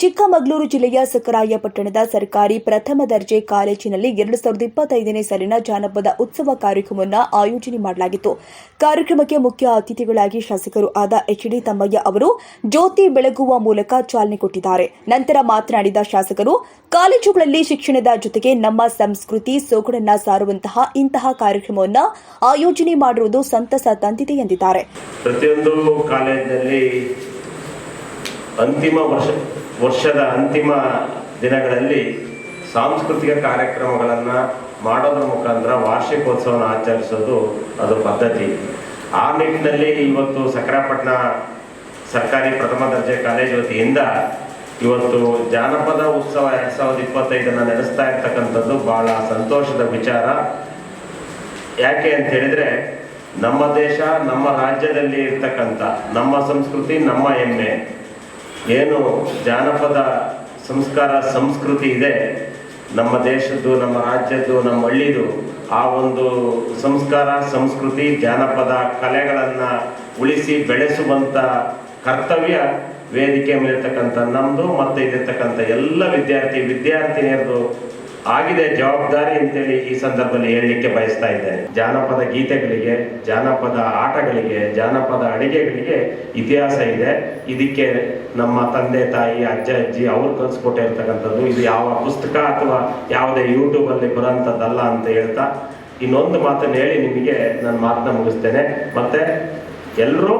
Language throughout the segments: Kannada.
ಚಿಕ್ಕಮಗಳೂರು ಜಿಲ್ಲೆಯ ಸಕರಾಯ ಪಟ್ಟಣದ ಸರ್ಕಾರಿ ಪ್ರಥಮ ದರ್ಜೆ ಕಾಲೇಜಿನಲ್ಲಿ ಎರಡು ಸಾವಿರದ ಇಪ್ಪತ್ತೈದನೇ ಸಾಲಿನ ಜಾನಪದ ಉತ್ಸವ ಕಾರ್ಯಕ್ರಮವನ್ನು ಆಯೋಜನೆ ಮಾಡಲಾಗಿತ್ತು. ಕಾರ್ಯಕ್ರಮಕ್ಕೆ ಮುಖ್ಯ ಅತಿಥಿಗಳಾಗಿ ಶಾಸಕರು ಆದ ಎಚ್ಡಿ ತಮ್ಮಯ್ಯ ಅವರು ಜ್ಯೋತಿ ಬೆಳಗುವ ಮೂಲಕ ಚಾಲನೆ ಕೊಟ್ಟಿದ್ದಾರೆ. ನಂತರ ಮಾತನಾಡಿದ ಶಾಸಕರು, ಕಾಲೇಜುಗಳಲ್ಲಿ ಶಿಕ್ಷಣದ ಜೊತೆಗೆ ನಮ್ಮ ಸಂಸ್ಕೃತಿ, ಸೊಗಡನ್ನ ಸಾರುವಂತಹ ಇಂತಹ ಕಾರ್ಯಕ್ರಮವನ್ನು ಆಯೋಜನೆ ಮಾಡಿರುವುದು ಸಂತಸ ತಂದಿದೆ ಎಂದಿದ್ದಾರೆ. ಪ್ರತಿಯೊಂದು ಕಾಲೇಜಿನಲ್ಲಿ ಅಂತಿಮ ವರ್ಷ ವರ್ಷದ ಅಂತಿಮ ದಿನಗಳಲ್ಲಿ ಸಾಂಸ್ಕೃತಿಕ ಕಾರ್ಯಕ್ರಮಗಳನ್ನು ಮಾಡೋದ್ರ ಮುಖಾಂತರ ವಾರ್ಷಿಕೋತ್ಸವನ ಆಚರಿಸೋದು ಅದು ಪದ್ಧತಿ. ಆ ನಿಟ್ಟಿನಲ್ಲಿ ಇವತ್ತು ಸಕ್ರಾಪಟ್ಟಣ ಸರ್ಕಾರಿ ಪ್ರಥಮ ದರ್ಜೆ ಕಾಲೇಜು ವತಿಯಿಂದ ಇವತ್ತು ಜಾನಪದ ಉತ್ಸವ ಎರಡು ಸಾವಿರದ ಇಪ್ಪತ್ತೈದನ್ನು ನಡೆಸ್ತಾ ಇರ್ತಕ್ಕಂಥದ್ದು ಬಹಳ ಸಂತೋಷದ ವಿಚಾರ. ಯಾಕೆ ಅಂತ ಹೇಳಿದ್ರೆ ನಮ್ಮ ದೇಶ, ನಮ್ಮ ರಾಜ್ಯದಲ್ಲಿ ಇರ್ತಕ್ಕಂಥ ನಮ್ಮ ಸಂಸ್ಕೃತಿ, ನಮ್ಮ ಹೆಮ್ಮೆ. ಏನು ಜಾನಪದ ಸಂಸ್ಕಾರ, ಸಂಸ್ಕೃತಿ ಇದೆ, ನಮ್ಮ ದೇಶದ್ದು, ನಮ್ಮ ರಾಜ್ಯದ್ದು, ನಮ್ಮ ಹಳ್ಳಿದು, ಆ ಒಂದು ಸಂಸ್ಕಾರ, ಸಂಸ್ಕೃತಿ, ಜಾನಪದ ಕಲೆಗಳನ್ನು ಉಳಿಸಿ ಬೆಳೆಸುವಂಥ ಕರ್ತವ್ಯ ವೇದಿಕೆ ಮೇಲಿರ್ತಕ್ಕಂಥ ನಮ್ಮದು ಮತ್ತು ಇಲ್ಲಿರ್ತಕ್ಕಂಥ ಎಲ್ಲ ವಿದ್ಯಾರ್ಥಿ, ವಿದ್ಯಾರ್ಥಿನಿಯರದು ಆಗಿದೆ ಜವಾಬ್ದಾರಿ ಅಂತೇಳಿ ಈ ಸಂದರ್ಭದಲ್ಲಿ ಹೇಳಲಿಕ್ಕೆ ಬಯಸ್ತಾ ಇದ್ದೇನೆ. ಜಾನಪದ ಗೀತೆಗಳಿಗೆ, ಜಾನಪದ ಆಟಗಳಿಗೆ, ಜಾನಪದ ಅಡಿಗೆಗಳಿಗೆ ಇತಿಹಾಸ ಇದೆ. ಇದಕ್ಕೆ ನಮ್ಮ ತಂದೆ, ತಾಯಿ, ಅಜ್ಜ, ಅಜ್ಜಿ ಅವ್ರು ಕಲಿಸ್ಕೊಟ್ಟಿರ್ತಕ್ಕಂಥದ್ದು. ಇದು ಯಾವ ಪುಸ್ತಕ ಅಥವಾ ಯಾವುದೇ ಯೂಟ್ಯೂಬಲ್ಲಿ ಬರೋಂಥದ್ದಲ್ಲ ಅಂತ ಹೇಳ್ತಾ ಇನ್ನೊಂದು ಮಾತನ್ನು ಹೇಳಿ ನಿಮಗೆ ನಾನು ಮಾತನ್ನ ಮುಗಿಸ್ತೇನೆ. ಮತ್ತೆ ಎಲ್ಲರೂ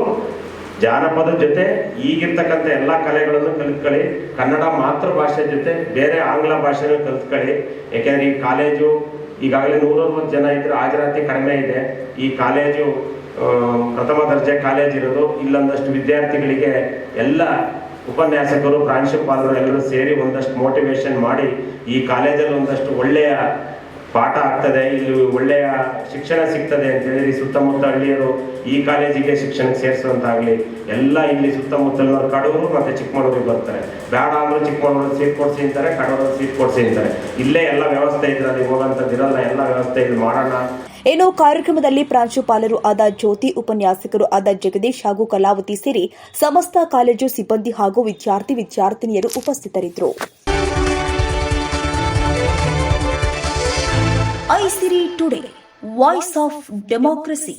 ಜಾನಪದ ಜೊತೆ ಈಗಿರ್ತಕ್ಕಂಥ ಎಲ್ಲ ಕಲೆಗಳನ್ನು ಕಲಿತ್ಕೊಳ್ಳಿ. ಕನ್ನಡ ಮಾತೃಭಾಷೆ ಜೊತೆ ಬೇರೆ ಆಂಗ್ಲ ಭಾಷೆನೂ ಕಲಿತ್ಕೊಳ್ಳಿ. ಯಾಕೆಂದ್ರೆ ಈ ಕಾಲೇಜು ಈಗಾಗಲೇ ನೂರವತ್ತು ಜನ ಇದ್ರೆ ಹಾಜರಾತಿ ಕಡಿಮೆ ಇದೆ. ಈ ಕಾಲೇಜು ಪ್ರಥಮ ದರ್ಜೆ ಕಾಲೇಜ್ ಇರೋದು. ಇಲ್ಲೊಂದಷ್ಟು ವಿದ್ಯಾರ್ಥಿಗಳಿಗೆ ಎಲ್ಲ ಉಪನ್ಯಾಸಕರು, ಪ್ರಾಂಶುಪಾಲರು ಎಲ್ಲರೂ ಸೇರಿ ಒಂದಷ್ಟು ಮೋಟಿವೇಶನ್ ಮಾಡಿ ಈ ಕಾಲೇಜಲ್ಲಿ ಒಂದಷ್ಟು ಒಳ್ಳೆಯ ಪಾಠ ಆಗ್ತದೆ, ಇಲ್ಲಿ ಒಳ್ಳೆಯ ಶಿಕ್ಷಣ ಸಿಗ್ತದೆ ಅಂತ ಹೇಳಿ ಸುತ್ತಮುತ್ತ ಹಳ್ಳಿಯರು ಈ ಕಾಲೇಜಿಗೆ ಶಿಕ್ಷಣಕ್ಕೆ ಸೇರಿಸುವಂತಾಗಲಿ, ಎಲ್ಲ ಇಲ್ಲಿ ಸುತ್ತಮುತ್ತಲಿನವರು ಕಡೂರು ಮತ್ತು ಚಿಕ್ಕಮಗಳೂರಿಗೆ ಬರ್ತಾರೆ. ಬೇಡ ಅಂದರೂ ಚಿಕ್ಕಮಗಳೂರು ಸೀಟ್ ಕೊಡ್ಸಿ ಅಂತಾರೆ ಕಡೂರು ಸೀಟ್ ಕೊಡ್ಸಿ ಅಂತಾರೆ. ಇಲ್ಲೇ ಎಲ್ಲ ವ್ಯವಸ್ಥೆ ಇದ್ರೆ ಅಲ್ಲಿ ಎಲ್ಲ ವ್ಯವಸ್ಥೆ ಇಲ್ಲಿ ಮಾಡೋಣ. ಇನ್ನು ಕಾರ್ಯಕ್ರಮದಲ್ಲಿ ಪ್ರಾಂಶುಪಾಲರು ಆದ ಜ್ಯೋತಿ, ಉಪನ್ಯಾಸಕರು ಆದ ಜಗದೀಶ್ ಹಾಗೂ ಕಲಾವತಿ ಸೇರಿ ಸಮಸ್ತ ಕಾಲೇಜು ಸಿಬ್ಬಂದಿ ಹಾಗೂ ವಿದ್ಯಾರ್ಥಿ, ವಿದ್ಯಾರ್ಥಿನಿಯರು ಉಪಸ್ಥಿತರಿದ್ದರು. Aisiri today voice of democracy